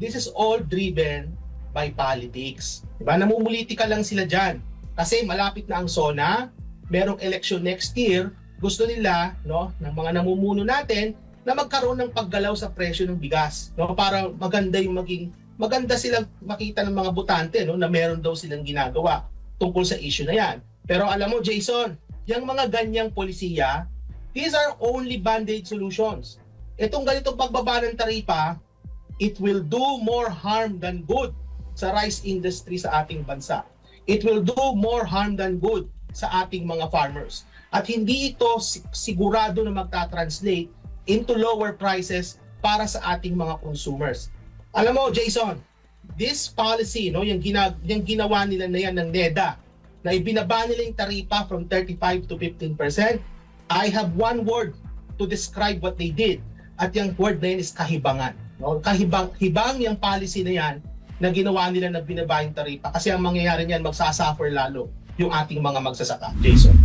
this is all driven by politics. Diba? Namumulitika lang sila dyan. Kasi malapit na ang SONA, merong election next year, gusto nila, no, ng mga namumuno natin, na magkaroon ng paggalaw sa presyo ng bigas, no, para maganda yung maging maganda silang makita ng mga botante, no, na meron daw silang ginagawa tungkol sa issue na yan. Pero alam mo, Jason, yung mga ganyang polisiya, these are only band-aid solutions. Itong ganitong pagbaba ng taripa, it will do more harm than good sa rice industry sa ating bansa. It will do more harm than good sa ating mga farmers. At hindi ito si- sigurado na magta-translate into lower prices para sa ating mga consumers. Alam mo, Jason, this policy, no, yung, gina, yung ginawa nila na yan ng NEDA, na ibinaba nila yung taripa from 35 to 15%, I have one word to describe what they did. At yung word na yun is kahibangan. No? Kahibang, hibang yung policy na yan na ginawa nila na binaba yung. Kasi ang mangyayari niyan, magsasuffer lalo yung ating mga magsasaka. Jason.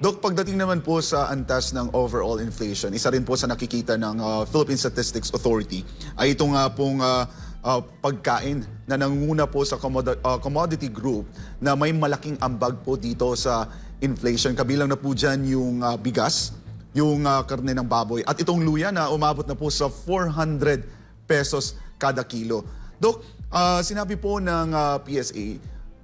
Dok, pagdating naman po sa antas ng overall inflation, isa rin po sa nakikita ng uh, Philippine Statistics Authority ay ito nga pong uh, uh, pagkain na nanguna po sa uh, commodity group na may malaking ambag po dito sa inflation. Kabilang na po dyan yung uh, bigas, yung uh, karne ng baboy at itong luya na umabot na po sa 400 pesos kada kilo. Dok, uh, sinabi po ng uh, PSA,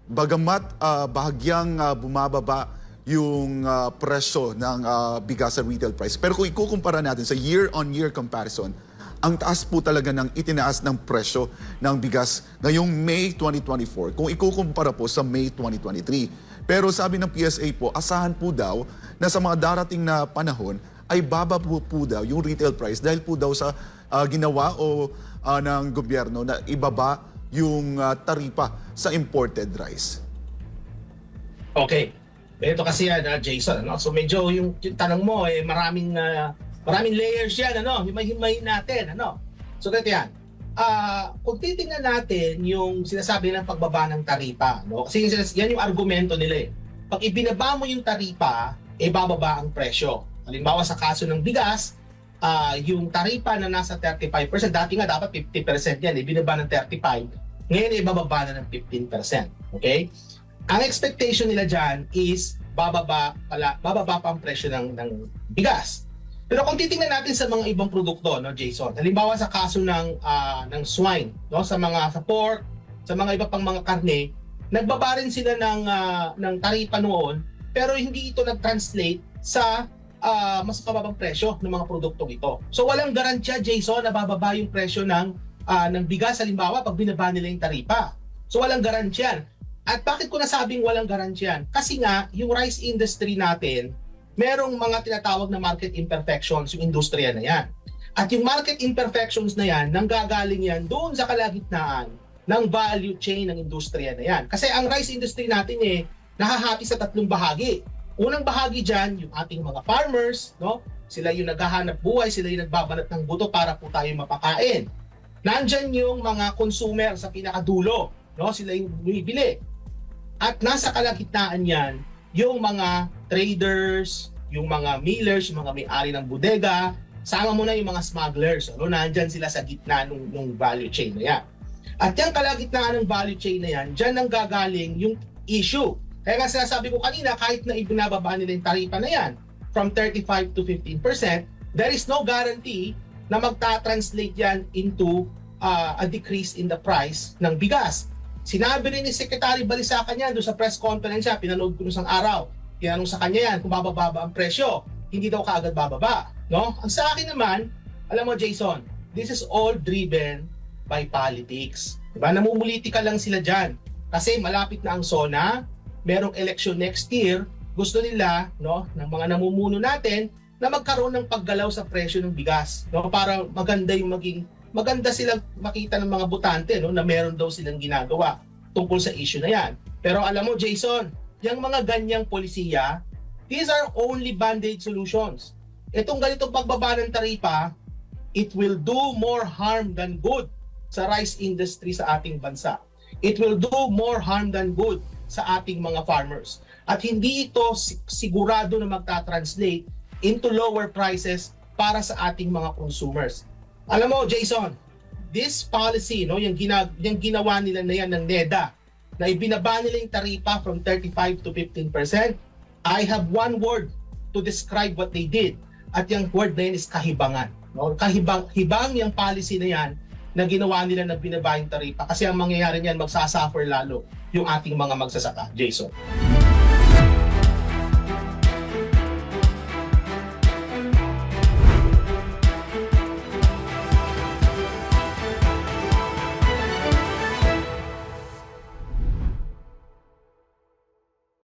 bagamat uh, bahagyang uh, bumababa yung uh, presyo ng uh, bigas sa retail price. Pero kung ikukumpara natin sa year-on-year comparison, ang taas po talaga ng itinaas ng presyo ng bigas ngayong May 2024 kung ikukumpara po sa May 2023. Pero sabi ng PSA po, asahan po daw na sa mga darating na panahon ay baba po, po daw yung retail price dahil po daw sa uh, ginawa o uh, ng gobyerno na ibaba yung uh, taripa sa imported rice. Okay. Ito kasi yan, ah, Jason. Ano? So medyo yung, yung tanong mo, eh, maraming, ah, maraming layers yan. Ano? Himay-himayin natin. Ano? So ganito yan. Ah, kung titingnan natin yung sinasabi ng pagbaba ng taripa, no? Kasi yan yung argumento nila eh. Pag ibinaba mo yung taripa, eh bababa ang presyo. Halimbawa sa kaso ng bigas, ah, yung taripa na nasa 35%, dati nga dapat 50% yan, eh, binaba ng 35%. Ngayon, eh, bababa na ng 15%. Okay? ang expectation nila dyan is bababa pala bababa pa ang presyo ng ng bigas. Pero kung titingnan natin sa mga ibang produkto, no, Jason. Halimbawa sa kaso ng ah, ng swine, no, sa mga sa pork, sa mga iba pang mga karne, nagbaba rin sila ng ah, ng taripa noon, pero hindi ito nag-translate sa ah, mas mababang presyo ng mga produktong ito. So walang garantiya, Jason, na bababa yung presyo ng ah, ng bigas halimbawa pag binaba nila yung taripa. So walang garantiya. At bakit ko nasabing walang garantiyan? Kasi nga, yung rice industry natin, merong mga tinatawag na market imperfections, yung industriya na yan. At yung market imperfections na yan, nanggagaling yan doon sa kalagitnaan ng value chain ng industriya na yan. Kasi ang rice industry natin eh, nahahati sa tatlong bahagi. Unang bahagi dyan, yung ating mga farmers, no? Sila yung naghahanap buhay, sila yung nagbabanat ng buto para po tayo mapakain. Nandyan yung mga consumer sa pinakadulo, no? Sila yung bumibili. At nasa kalagitnaan yan, yung mga traders, yung mga millers, yung mga may-ari ng bodega, sama mo na yung mga smugglers. Ano, nandyan sila sa gitna ng, ng value chain na yan. At yung kalagitnaan ng value chain na yan, dyan ang gagaling yung issue. Kaya nga sinasabi ko kanina, kahit na ibinababa nila yung taripa na yan, from 35 to 15%, there is no guarantee na magta-translate yan into uh, a decrease in the price ng bigas. Sinabi rin ni Secretary Balisacan yan doon sa press conference niya, pinanood ko isang araw. Tinanong sa kanya yan kung bababa ba ang presyo. Hindi daw kaagad bababa. No? Ang sa akin naman, alam mo Jason, this is all driven by politics. Diba? Namumulitika lang sila dyan. Kasi malapit na ang SONA, merong election next year, gusto nila, no, ng mga namumuno natin, na magkaroon ng paggalaw sa presyo ng bigas, no, para maganda yung maging maganda silang makita ng mga botante no na meron daw silang ginagawa tungkol sa issue na yan. Pero alam mo Jason, yung mga ganyang polisiya, these are only band-aid solutions. Itong ganitong pagbaba ng taripa, it will do more harm than good sa rice industry sa ating bansa. It will do more harm than good sa ating mga farmers. At hindi ito si- sigurado na magta-translate into lower prices para sa ating mga consumers. Alam mo, Jason, this policy, no, yung, gina, yung ginawa nila na yan ng NEDA, na ibinaba nila yung taripa from 35 to 15%, I have one word to describe what they did. At yung word na yun is kahibangan. No? Kahibang, hibang yung policy na yan na ginawa nila na binaba yung taripa. Kasi ang mangyayari niyan, magsasuffer lalo yung ating mga magsasaka. Jason.